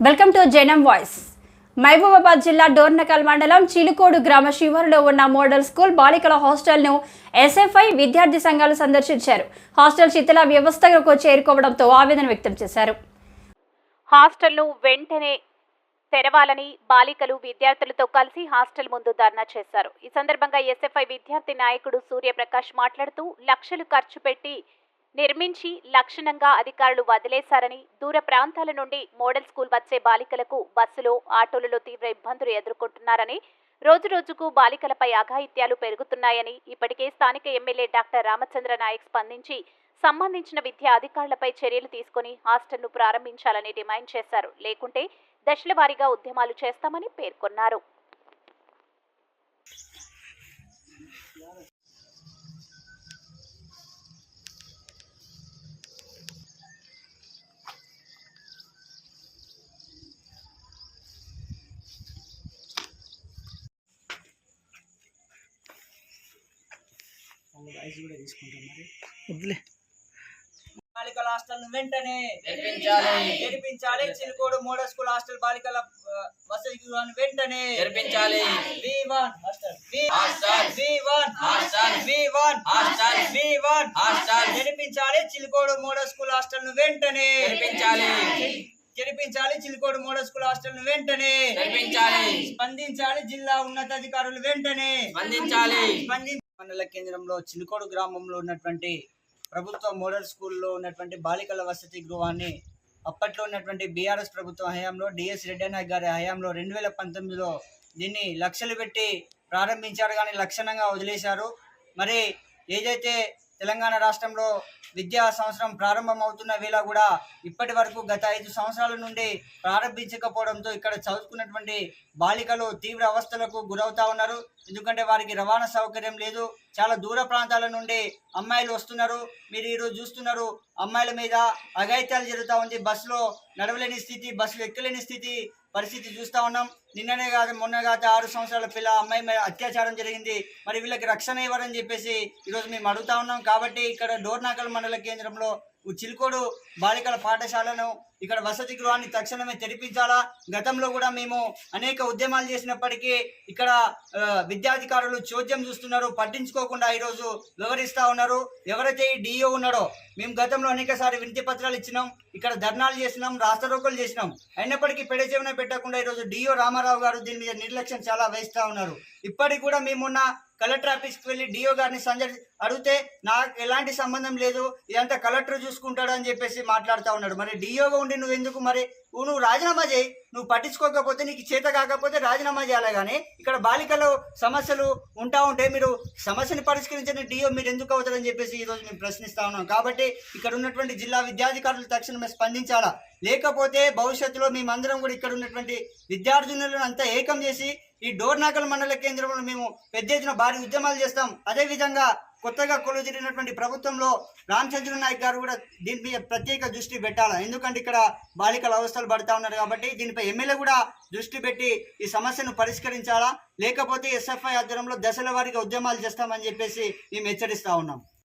Welcome to Janam voice. Mahabubabad జిల్లా డోర్నకల్ మండలం చిలుకోడు గ్రామ శివారులో ఉన్న మోడల్ స్కూల్ బాలికల హాస్టల్ను ఎస్ఎఫ్ఐ విద్యార్థి సంఘాలు సందర్శించారు. హాస్టల్ శిథిల వ్యవస్థకు చేరుకోవడంతో ఆవేదన వ్యక్తం చేశారు. హాస్టల్ను వెంటనే తెరవాలని బాలికలు విద్యార్థులతో కలిసి హాస్టల్ ముందు ధర్నా చేశారు. ఈ సందర్భంగా ఎస్ఎఫ్ఐ విద్యార్థి నాయకుడు సూర్యప్రకాష్ మాట్లాడుతూ లక్షలు ఖర్చు పెట్టి నిర్మించి లక్షణంగా అధికారులు వదిలేశారని దూర ప్రాంతాల నుండి మోడల్ స్కూల్ వచ్చే బాలికలకు బస్సులో ఆటోలలో తీవ్ర ఇబ్బందులు ఎదుర్కొంటున్నారని రోజు రోజుకు బాలికలపై అఘాయిత్యాలు పెరుగుతున్నాయని ఇప్పటికే స్థానిక ఎమ్మెల్యే డాక్టర్ రామచంద్ర నాయక్ స్పందించి సంబంధించిన విద్యా అధికారులపై చర్యలు తీసుకుని హాస్టల్ను ప్రారంభించాలని డిమాండ్ చేశారు. లేకుంటే దశల వారీగా ఉద్యమాలు చేస్తామని పేర్కొన్నారు. వద్దులే. బాలికల హాస్టల్ వెంటనే తెరిపించాలి చిలుకోడు మోడల్ స్కూల్ హాస్టల్ బాలికల వసతి గృహాన్ని వెంటనే తెరిపించాలి we want hostel. We hostel. We want hostel. We want hostel. We want hostel. తెరిపించాలి Chilukodu model school హాస్టల్ను వెంటనే తెరిపించాలి తెరిపించాలి చిలుకోడు మోడల్ స్కూల్ హాస్టల్ను వెంటనే తెరిపించాలి స్పందించాలి. జిల్లా ఉన్నతాధికారులు వెంటనే స్పందించాలి. స్పందించి మండల కేంద్రంలో చిలుకోడు గ్రామంలో ఉన్నటువంటి ప్రభుత్వ మోడల్ స్కూల్లో ఉన్నటువంటి బాలికల వసతి గృహాన్ని అప్పట్లో ఉన్నటువంటి బీఆర్ఎస్ ప్రభుత్వ హయాంలో డిఎస్ రెడ్డి నాయక్ గారి హయాంలో రెండు వేల పంతొమ్మిదిలో దీన్ని లక్షలు పెట్టి ప్రారంభించారు కానీ లక్షణంగా వదిలేశారు. మరి ఏదైతే తెలంగాణ రాష్ట్రంలో విద్యా సంవత్సరం ప్రారంభం అవుతున్న వేళ కూడా ఇప్పటి వరకు గత ఐదు సంవత్సరాల నుండి ప్రారంభించకపోవడంతో ఇక్కడ చదువుకున్నటువంటి బాలికలు తీవ్ర అవస్థలకు గురవుతా ఉన్నారు. ఎందుకంటే వారికి రవాణా సౌకర్యం లేదు. చాలా దూర ప్రాంతాల నుండి అమ్మాయిలు వస్తున్నారు. మీరు ఈరోజు చూస్తున్నారు అమ్మాయిల మీద అఘాయిత్యాలు జరుగుతూ ఉంది. బస్సులో నడవలేని స్థితి బస్సులు ఎక్కలేని స్థితి పరిస్థితి చూస్తూ ఉన్నాం. నిన్ననే కాదు మొన్న కాదు ఆరు సంవత్సరాల పిల్ల అమ్మాయి మీద అత్యాచారం జరిగింది. మరి వీళ్ళకి రక్షణ ఇవ్వరని చెప్పేసి ఈరోజు మేము అడుగుతా ఉన్నాం. కాబట్టి ఇక్కడ డోర్నాకల్ మండల కేంద్రంలో చిలుకోడు బాలికల పాఠశాలను ఇక్కడ వసతి గృహాన్ని తక్షణమే తెరిపించాలా? గతంలో కూడా మేము అనేక ఉద్యమాలు చేసినప్పటికీ ఇక్కడ విద్యాధికారులు చోద్యం చూస్తున్నారు పట్టించుకోకుండా ఈరోజు వివరిస్తూ ఉన్నారు. ఎవరైతే ఈ డిఓ ఉన్నాడో మేము గతంలో అనేకసారి వినతి పత్రాలు ఇచ్చినాం ఇక్కడ ధర్నాలు చేసినాం రాస్తారోకలు చేసినాం. అయినప్పటికీ పెడచెవిన పెట్టకుండా ఈరోజు డిఓ రామారావు గారు దీని మీద నిర్లక్ష్యం చాలా వహిస్తూ ఉన్నారు. ఇప్పటికి కూడా మేమున్న కలెక్టర్ ఆఫీస్కి వెళ్ళి డిఓ గారిని సందర్శి అడిగితే నాకు ఎలాంటి సంబంధం లేదు ఇదంతా కలెక్టర్ చూసుకుంటాడు అని చెప్పేసి మాట్లాడుతూ ఉన్నాడు మరి డిఓగా ఉండి నువ్వు ఎందుకు మరి? నువ్వు నువ్వు రాజీనామా చేయి. నువ్వు పట్టించుకోకపోతే నీకు చేత కాకపోతే రాజీనామా చేయాలి కానీ ఇక్కడ బాలికలు సమస్యలు ఉంటా ఉంటే మీరు సమస్యని పరిష్కరించిన డిఓ మీరు ఎందుకు అవుతారని చెప్పేసి ఈరోజు మేము ప్రశ్నిస్తా ఉన్నాం. కాబట్టి ఇక్కడ ఉన్నటువంటి జిల్లా విద్యాధికారులు తక్షణమే స్పందించాలా? లేకపోతే భవిష్యత్తులో మేమందరం కూడా ఇక్కడ ఉన్నటువంటి విద్యార్థినులను అంతా ఏకం చేసి ఈ డోర్నాకల్ మండల కేంద్రంలో మేము పెద్ద ఎత్తున భారీ ఉద్యమాలు చేస్తాం. అదేవిధంగా కొత్తగా కొలువు జరిగినటువంటి ప్రభుత్వంలో రామచంద్ర నాయక్ గారు కూడా దీని మీద ప్రత్యేక దృష్టి పెట్టాలి? ఎందుకంటే ఇక్కడ బాలికల అవస్థలు పడతా ఉన్నారు కాబట్టి దీనిపై ఎమ్మెల్యే కూడా దృష్టి పెట్టి ఈ సమస్యను పరిష్కరించాలా? లేకపోతే ఎస్ఎఫ్ఐ ఆధ్వర్యంలో దశల వారీగా ఉద్యమాలు చేస్తామని చెప్పేసి మేము హెచ్చరిస్తా ఉన్నాం.